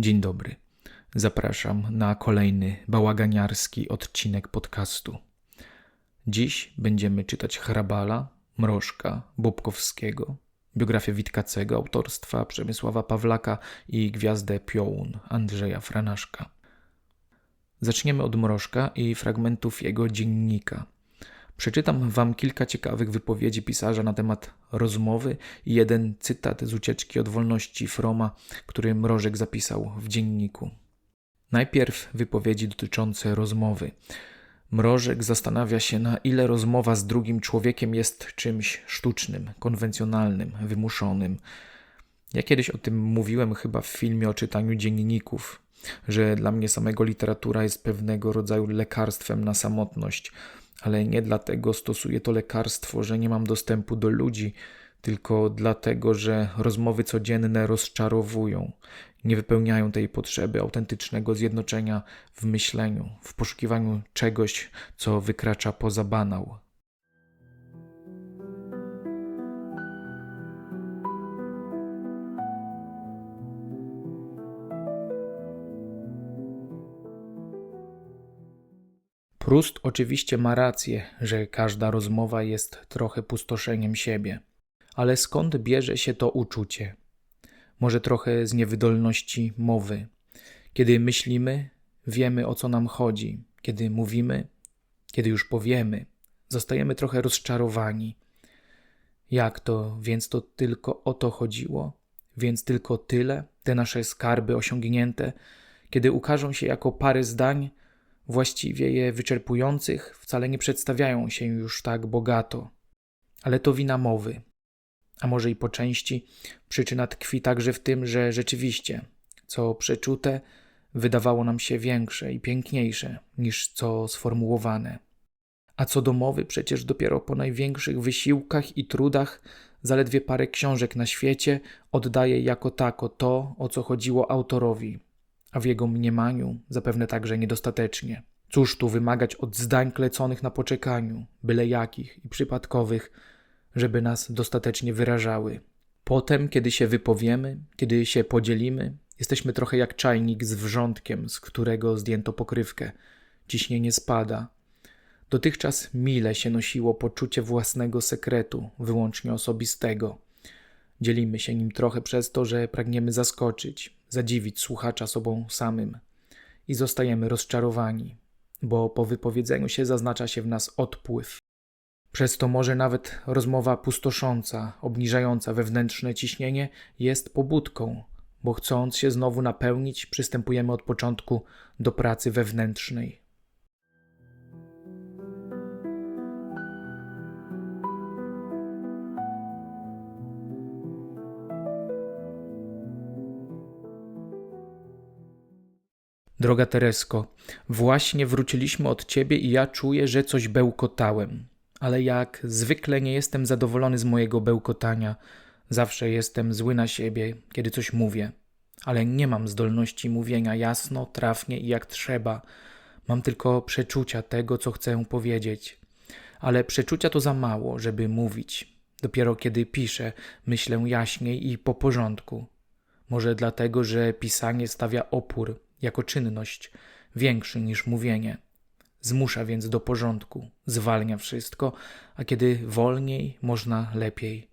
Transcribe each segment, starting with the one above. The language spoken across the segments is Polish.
Dzień dobry. Zapraszam na kolejny bałaganiarski odcinek podcastu. Dziś będziemy czytać Hrabala, Mrożka, Bobkowskiego, biografię Witkacego autorstwa Przemysława Pawlaka i Gwiazdę Piołun Andrzeja Franaszka. Zaczniemy od Mrożka i fragmentów jego dziennika. Przeczytam wam kilka ciekawych wypowiedzi pisarza na temat rozmowy i jeden cytat z ucieczki od wolności Froma, który Mrożek zapisał w dzienniku. Najpierw wypowiedzi dotyczące rozmowy. Mrożek zastanawia się, na ile rozmowa z drugim człowiekiem jest czymś sztucznym, konwencjonalnym, wymuszonym. Ja kiedyś o tym mówiłem chyba w filmie o czytaniu dzienników, że dla mnie samego literatura jest pewnego rodzaju lekarstwem na samotność, ale nie dlatego stosuję to lekarstwo, że nie mam dostępu do ludzi, tylko dlatego, że rozmowy codzienne rozczarowują, nie wypełniają tej potrzeby autentycznego zjednoczenia w myśleniu, w poszukiwaniu czegoś, co wykracza poza banał. Prust oczywiście ma rację, że każda rozmowa jest trochę pustoszeniem siebie. Ale skąd bierze się to uczucie? Może trochę z niewydolności mowy. Kiedy myślimy, wiemy o co nam chodzi. Kiedy mówimy, kiedy już powiemy, zostajemy trochę rozczarowani. Jak to, więc to tylko o to chodziło? Więc tylko tyle, te nasze skarby osiągnięte, kiedy ukażą się jako pary zdań, właściwie je wyczerpujących, wcale nie przedstawiają się już tak bogato. Ale to wina mowy. A może i po części przyczyna tkwi także w tym, że rzeczywiście, co przeczute, wydawało nam się większe i piękniejsze niż co sformułowane. A co do mowy, przecież dopiero po największych wysiłkach i trudach zaledwie parę książek na świecie oddaje jako tako to, o co chodziło autorowi, a w jego mniemaniu zapewne także niedostatecznie. Cóż tu wymagać od zdań kleconych na poczekaniu, byle jakich i przypadkowych, żeby nas dostatecznie wyrażały. Potem, kiedy się wypowiemy, kiedy się podzielimy, jesteśmy trochę jak czajnik z wrzątkiem, z którego zdjęto pokrywkę. Ciśnienie spada. Dotychczas mile się nosiło poczucie własnego sekretu, wyłącznie osobistego. Dzielimy się nim trochę przez to, że pragniemy zaskoczyć, zadziwić słuchacza sobą samym i zostajemy rozczarowani, bo po wypowiedzeniu się zaznacza się w nas odpływ. Przez to może nawet rozmowa pustosząca, obniżająca wewnętrzne ciśnienie jest pobudką, bo chcąc się znowu napełnić, przystępujemy od początku do pracy wewnętrznej. Droga Teresko, właśnie wróciliśmy od ciebie i ja czuję, że coś bełkotałem. Ale jak zwykle nie jestem zadowolony z mojego bełkotania. Zawsze jestem zły na siebie, kiedy coś mówię. Ale nie mam zdolności mówienia jasno, trafnie i jak trzeba. Mam tylko przeczucia tego, co chcę powiedzieć. Ale przeczucia to za mało, żeby mówić. Dopiero kiedy piszę, myślę jaśniej i po porządku. Może dlatego, że pisanie stawia opór, jako czynność, większy niż mówienie. Zmusza więc do porządku, zwalnia wszystko, a kiedy wolniej, można lepiej.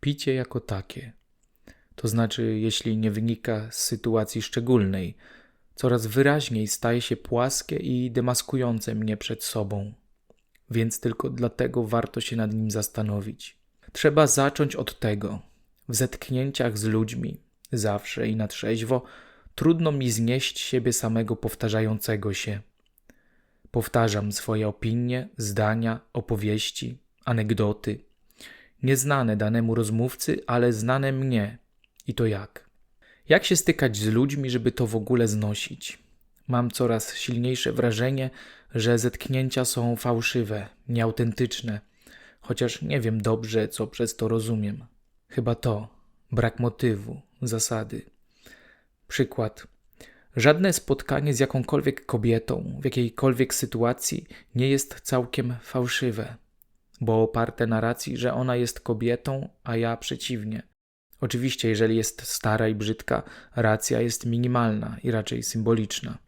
Picie jako takie, to znaczy, jeśli nie wynika z sytuacji szczególnej, coraz wyraźniej staje się płaskie i demaskujące mnie przed sobą. Więc tylko dlatego warto się nad nim zastanowić. Trzeba zacząć od tego. W zetknięciach z ludźmi, zawsze i na trzeźwo, trudno mi znieść siebie samego powtarzającego się. Powtarzam swoje opinie, zdania, opowieści, anegdoty, nieznane danemu rozmówcy, ale znane mnie. I to jak? Jak się stykać z ludźmi, żeby to w ogóle znosić? Mam coraz silniejsze wrażenie, że zetknięcia są fałszywe, nieautentyczne, chociaż nie wiem dobrze, co przez to rozumiem. Chyba to brak motywu, zasady. Przykład. Żadne spotkanie z jakąkolwiek kobietą w jakiejkolwiek sytuacji nie jest całkiem fałszywe, bo oparte na racji, że ona jest kobietą, a ja przeciwnie. Oczywiście, jeżeli jest stara i brzydka, racja jest minimalna i raczej symboliczna.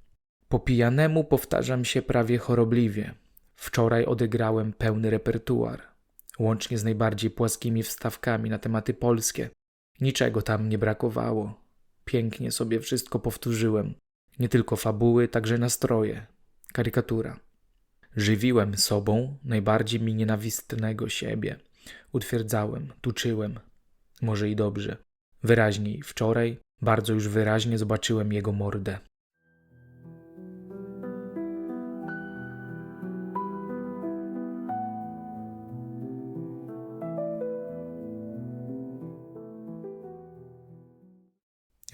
Po pijanemu powtarzam się prawie chorobliwie. Wczoraj odegrałem pełny repertuar, łącznie z najbardziej płaskimi wstawkami na tematy polskie. Niczego tam nie brakowało. Pięknie sobie wszystko powtórzyłem. Nie tylko fabuły, także nastroje. Karykatura. Żywiłem sobą najbardziej mi nienawistnego siebie. Utwierdzałem, tuczyłem. Może i dobrze. Wyraźniej wczoraj, bardzo już wyraźnie zobaczyłem jego mordę.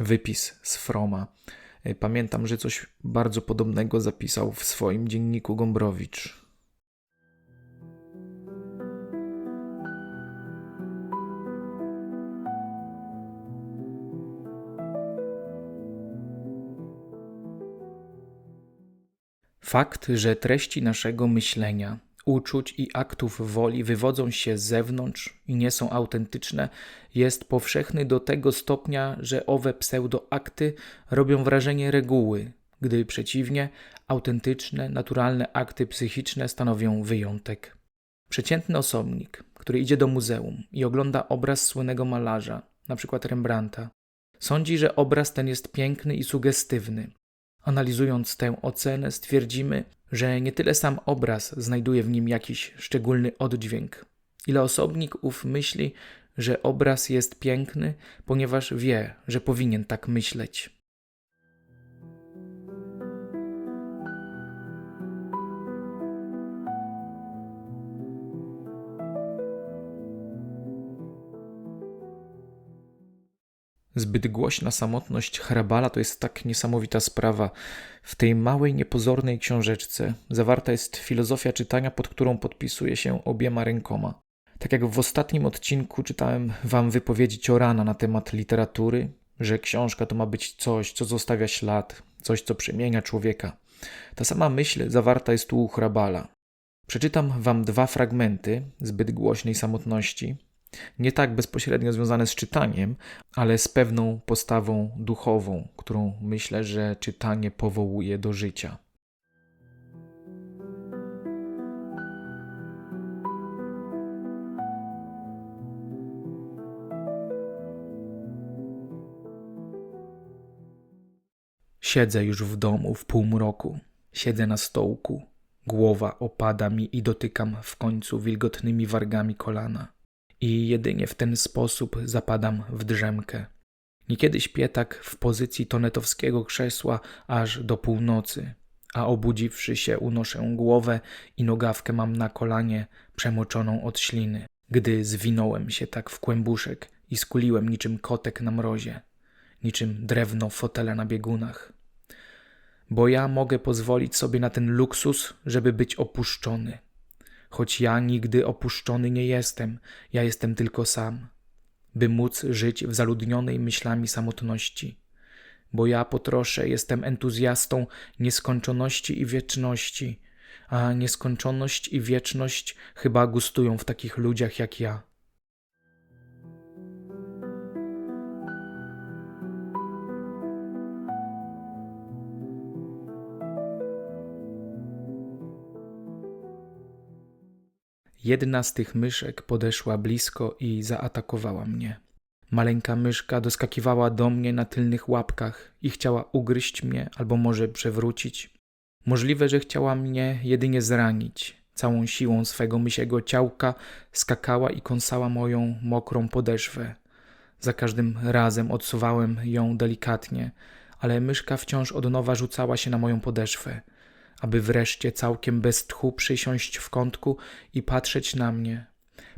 Wypis z Froma. Y, Pamiętam, że coś bardzo podobnego zapisał w swoim dzienniku Gombrowicz. Fakt, że treści naszego myślenia, uczuć i aktów woli wywodzą się z zewnątrz i nie są autentyczne, jest powszechny do tego stopnia, że owe pseudoakty robią wrażenie reguły, gdy przeciwnie, autentyczne, naturalne akty psychiczne stanowią wyjątek. Przeciętny osobnik, który idzie do muzeum i ogląda obraz słynnego malarza, np. Rembrandta, sądzi, że obraz ten jest piękny i sugestywny. Analizując tę ocenę, stwierdzimy, że nie tyle sam obraz znajduje w nim jakiś szczególny oddźwięk, ile osobnik ów myśli, że obraz jest piękny, ponieważ wie, że powinien tak myśleć. Zbyt głośna samotność Hrabala to jest tak niesamowita sprawa. W tej małej, niepozornej książeczce zawarta jest filozofia czytania, pod którą podpisuje się obiema rękoma. Tak jak w ostatnim odcinku czytałem wam wypowiedzi Ciorana na temat literatury, że książka to ma być coś, co zostawia ślad, coś, co przemienia człowieka. Ta sama myśl zawarta jest tu u Hrabala. Przeczytam wam dwa fragmenty zbyt głośnej samotności, nie tak bezpośrednio związane z czytaniem, ale z pewną postawą duchową, którą myślę, że czytanie powołuje do życia. Siedzę już w domu w półmroku. Siedzę na stołku. Głowa opada mi i dotykam w końcu wilgotnymi wargami kolana i jedynie w ten sposób zapadam w drzemkę. Niekiedy śpię tak w pozycji tonetowskiego krzesła aż do północy, a obudziwszy się unoszę głowę i nogawkę mam na kolanie przemoczoną od śliny, gdy zwinąłem się tak w kłębuszek i skuliłem niczym kotek na mrozie, niczym drewno fotele na biegunach. Bo ja mogę pozwolić sobie na ten luksus, żeby być opuszczony – choć ja nigdy opuszczony nie jestem, ja jestem tylko sam, by móc żyć w zaludnionej myślami samotności. Bo ja po trosze jestem entuzjastą nieskończoności i wieczności, a nieskończoność i wieczność chyba gustują w takich ludziach jak ja. Jedna z tych myszek podeszła blisko i zaatakowała mnie. Maleńka myszka doskakiwała do mnie na tylnych łapkach i chciała ugryźć mnie albo może przewrócić. Możliwe, że chciała mnie jedynie zranić. Całą siłą swego mysiego ciałka skakała i kąsała moją mokrą podeszwę. Za każdym razem odsuwałem ją delikatnie, ale myszka wciąż od nowa rzucała się na moją podeszwę aby wreszcie całkiem bez tchu przysiąść w kątku i patrzeć na mnie,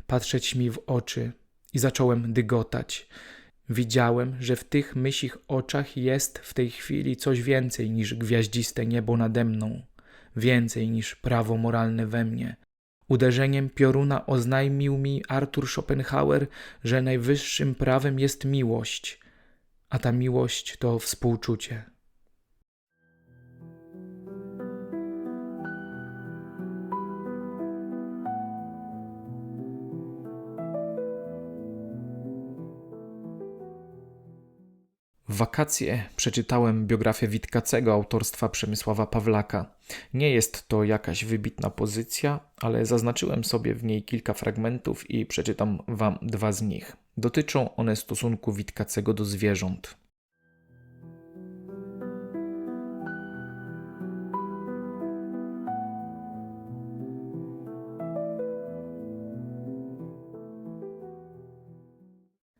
patrzeć mi w oczy. I zacząłem dygotać. Widziałem, że w tych mysich oczach jest w tej chwili coś więcej niż gwiaździste niebo nade mną, więcej niż prawo moralne we mnie. Uderzeniem pioruna oznajmił mi Arthur Schopenhauer, że najwyższym prawem jest miłość, a ta miłość to współczucie. Wakacje przeczytałem biografię Witkacego autorstwa Przemysława Pawlaka. Nie jest to jakaś wybitna pozycja, ale zaznaczyłem sobie w niej kilka fragmentów i przeczytam wam dwa z nich. Dotyczą one stosunku Witkacego do zwierząt.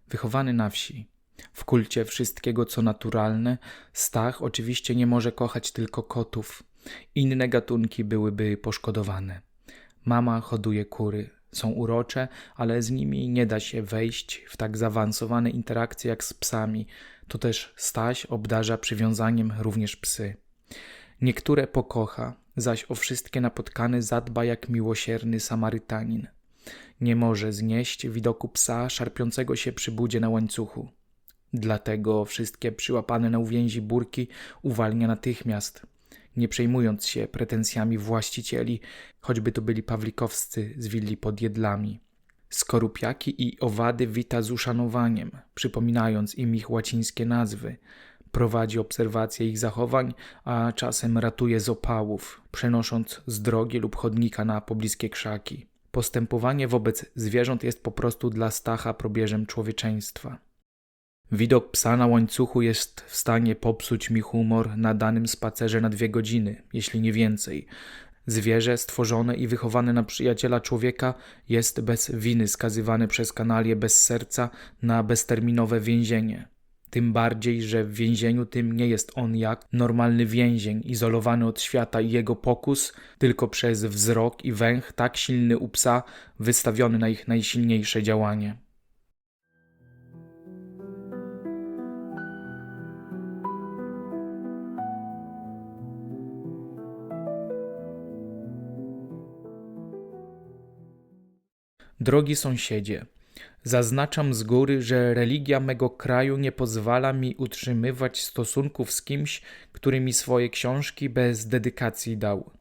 Wychowany na wsi, w kulcie wszystkiego co naturalne, Stach oczywiście nie może kochać tylko kotów. Inne gatunki byłyby poszkodowane. Mama hoduje kury. Są urocze, ale z nimi nie da się wejść w tak zaawansowane interakcje jak z psami. To też Staś obdarza przywiązaniem również psy. Niektóre pokocha, zaś o wszystkie napotkane zadba jak miłosierny Samarytanin. Nie może znieść widoku psa szarpiącego się przy budzie na łańcuchu. Dlatego wszystkie przyłapane na uwięzi burki uwalnia natychmiast, nie przejmując się pretensjami właścicieli, choćby to byli pawlikowscy z willi pod jedlami. Skorupiaki i owady wita z uszanowaniem, przypominając im ich łacińskie nazwy. Prowadzi obserwacje ich zachowań, a czasem ratuje z opałów, przenosząc z drogi lub chodnika na pobliskie krzaki. Postępowanie wobec zwierząt jest po prostu dla Stacha probierzem człowieczeństwa. Widok psa na łańcuchu jest w stanie popsuć mi humor na danym spacerze na dwie godziny, jeśli nie więcej. Zwierzę stworzone i wychowane na przyjaciela człowieka jest bez winy skazywane przez kanalię bez serca na bezterminowe więzienie. Tym bardziej, że w więzieniu tym nie jest on jak normalny więzień, izolowany od świata i jego pokus, tylko przez wzrok i węch tak silny u psa, wystawiony na ich najsilniejsze działanie. Drogi sąsiedzie, zaznaczam z góry, że religia mego kraju nie pozwala mi utrzymywać stosunków z kimś, który mi swoje książki bez dedykacji dał.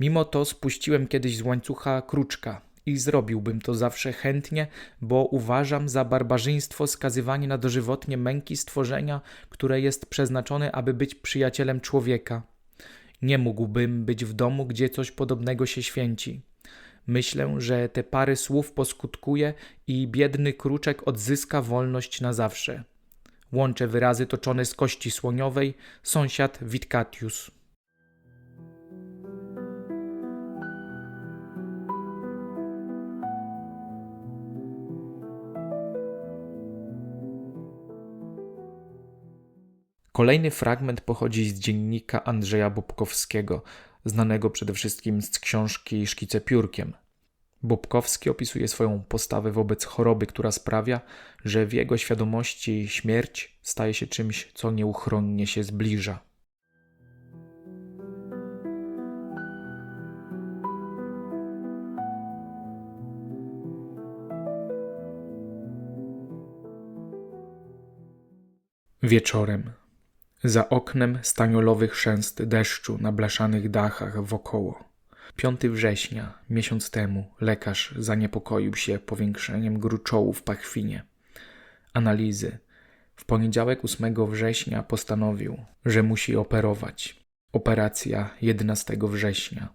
Mimo to spuściłem kiedyś z łańcucha kruczka i zrobiłbym to zawsze chętnie, bo uważam za barbarzyństwo skazywanie na dożywotnie męki stworzenia, które jest przeznaczone, aby być przyjacielem człowieka. Nie mógłbym być w domu, gdzie coś podobnego się święci. Myślę, że te parę słów poskutkuje i biedny kruczek odzyska wolność na zawsze. Łączę wyrazy toczone z kości słoniowej, sąsiad Witkatius. Kolejny fragment pochodzi z dziennika Andrzeja Bobkowskiego, znanego przede wszystkim z książki Szkice piórkiem. Bobkowski opisuje swoją postawę wobec choroby, która sprawia, że w jego świadomości śmierć staje się czymś, co nieuchronnie się zbliża. Wieczorem za oknem staniolowy chrzęst deszczu na blaszanych dachach wokoło. 5 września, miesiąc temu, lekarz zaniepokoił się powiększeniem gruczołu w pachwinie. Analizy. W poniedziałek 8 września postanowił, że musi operować. Operacja 11 września.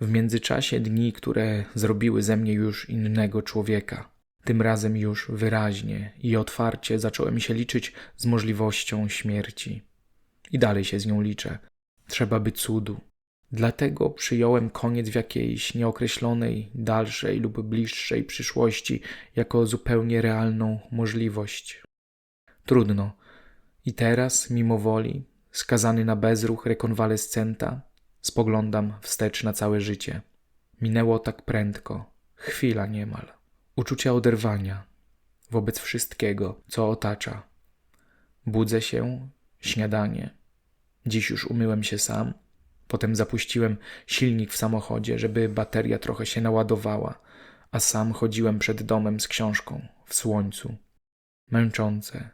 W międzyczasie dni, które zrobiły ze mnie już innego człowieka. Tym razem już wyraźnie i otwarcie zacząłem się liczyć z możliwością śmierci. I dalej się z nią liczę. Trzeba by cudu. Dlatego przyjąłem koniec w jakiejś nieokreślonej, dalszej lub bliższej przyszłości jako zupełnie realną możliwość. Trudno. I teraz, mimo woli, skazany na bezruch rekonwalescenta, spoglądam wstecz na całe życie. Minęło tak prędko, chwila niemal. Uczucia oderwania wobec wszystkiego, co otacza. Budzę się śniadanie. Dziś już umyłem się sam. Potem zapuściłem silnik w samochodzie, żeby bateria trochę się naładowała, a sam chodziłem przed domem z książką w słońcu. Męczące.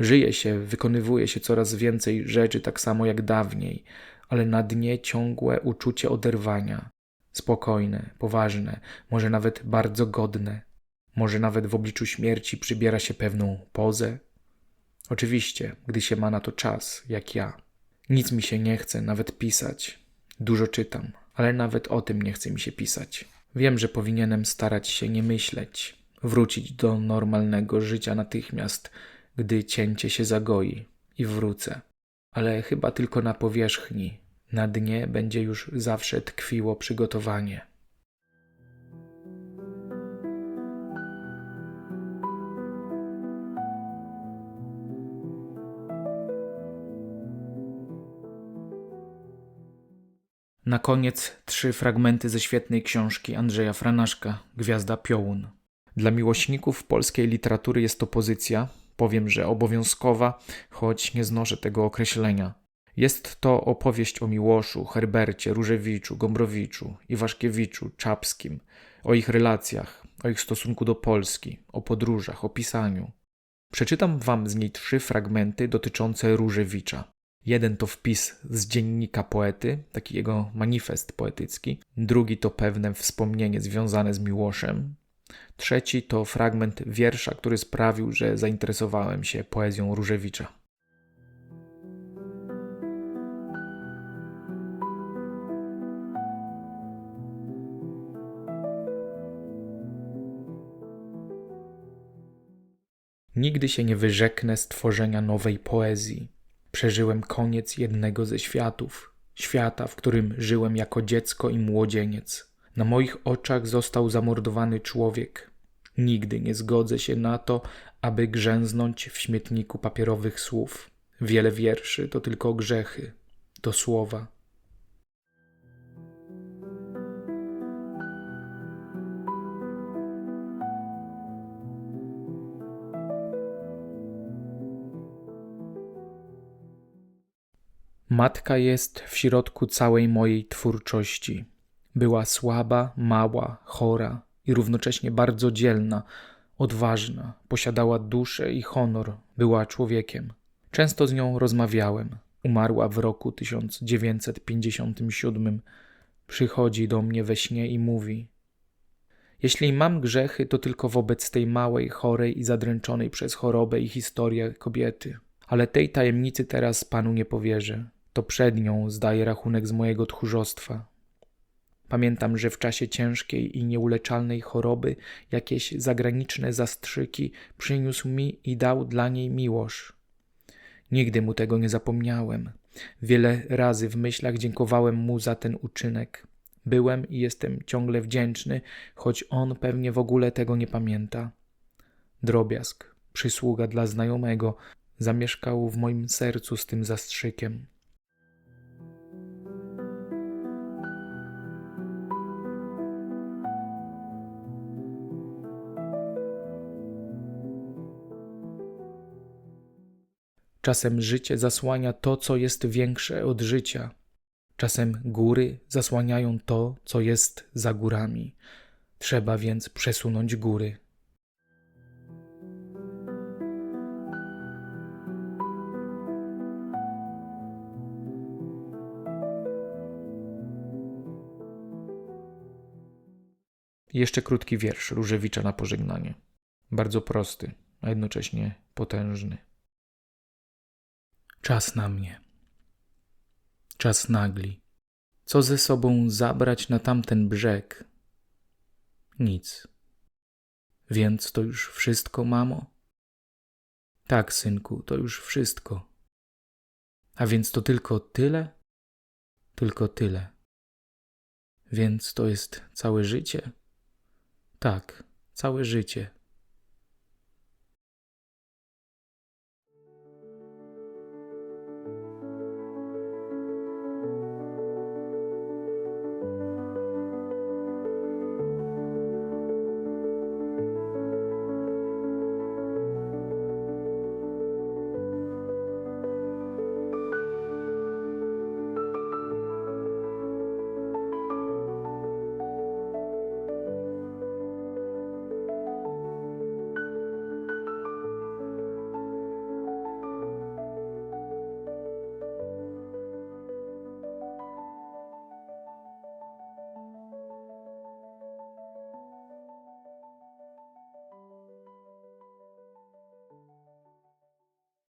Żyje się, wykonywuje się coraz więcej rzeczy tak samo jak dawniej, ale na dnie ciągłe uczucie oderwania. Spokojne, poważne, może nawet bardzo godne. Może nawet w obliczu śmierci przybiera się pewną pozę, Oczywiście, gdy się ma na to czas, jak ja. Nic mi się nie chce nawet pisać. Dużo czytam, ale nawet o tym nie chce mi się pisać. Wiem, że powinienem starać się nie myśleć, wrócić do normalnego życia natychmiast, gdy cięcie się zagoi i wrócę. Ale chyba tylko na powierzchni, na dnie będzie już zawsze tkwiło przygotowanie. Na koniec trzy fragmenty ze świetnej książki Andrzeja Franaszka Gwiazda Piołun. Dla miłośników polskiej literatury jest to pozycja, powiem, że obowiązkowa, choć nie znoszę tego określenia. Jest to opowieść o Miłoszu, Herbercie, Różewiczu, Gombrowiczu, Iwaszkiewiczu, Czapskim, o ich relacjach, o ich stosunku do Polski, o podróżach, o pisaniu. Przeczytam wam z niej trzy fragmenty dotyczące Różewicza. Jeden to wpis z dziennika poety, taki jego manifest poetycki. Drugi to pewne wspomnienie związane z Miłoszem. Trzeci to fragment wiersza, który sprawił, że zainteresowałem się poezją Różewicza. Nigdy się nie wyrzeknę stworzenia nowej poezji. Przeżyłem koniec jednego ze światów, świata, w którym żyłem jako dziecko i młodzieniec. Na moich oczach został zamordowany człowiek. Nigdy nie zgodzę się na to, aby grzęznąć w śmietniku papierowych słów. Wiele wierszy to tylko grzechy, to słowa. Matka jest w środku całej mojej twórczości. Była słaba, mała, chora i równocześnie bardzo dzielna, odważna, posiadała duszę i honor, była człowiekiem. Często z nią rozmawiałem. Umarła w roku 1957. Przychodzi do mnie we śnie i mówi: Jeśli mam grzechy, to tylko wobec tej małej, chorej i zadręczonej przez chorobę i historię kobiety. Ale tej tajemnicy teraz panu nie powierzę. To przed nią zdaję rachunek z mojego tchórzostwa. Pamiętam, że w czasie ciężkiej i nieuleczalnej choroby jakieś zagraniczne zastrzyki przyniósł mi i dał dla niej miłość. Nigdy mu tego nie zapomniałem. Wiele razy w myślach dziękowałem mu za ten uczynek. Byłem i jestem ciągle wdzięczny, choć on pewnie w ogóle tego nie pamięta. Drobiazg, przysługa dla znajomego, zamieszkał w moim sercu z tym zastrzykiem. Czasem życie zasłania to, co jest większe od życia. Czasem góry zasłaniają to, co jest za górami. Trzeba więc przesunąć góry. Jeszcze krótki wiersz Różewicza na pożegnanie. Bardzo prosty, a jednocześnie potężny. Czas na mnie. Czas nagli. Co ze sobą zabrać na tamten brzeg? Nic. Więc to już wszystko, mamo? Tak, synku, to już wszystko. A więc to tylko tyle? Tylko tyle. Więc to jest całe życie? Tak, całe życie.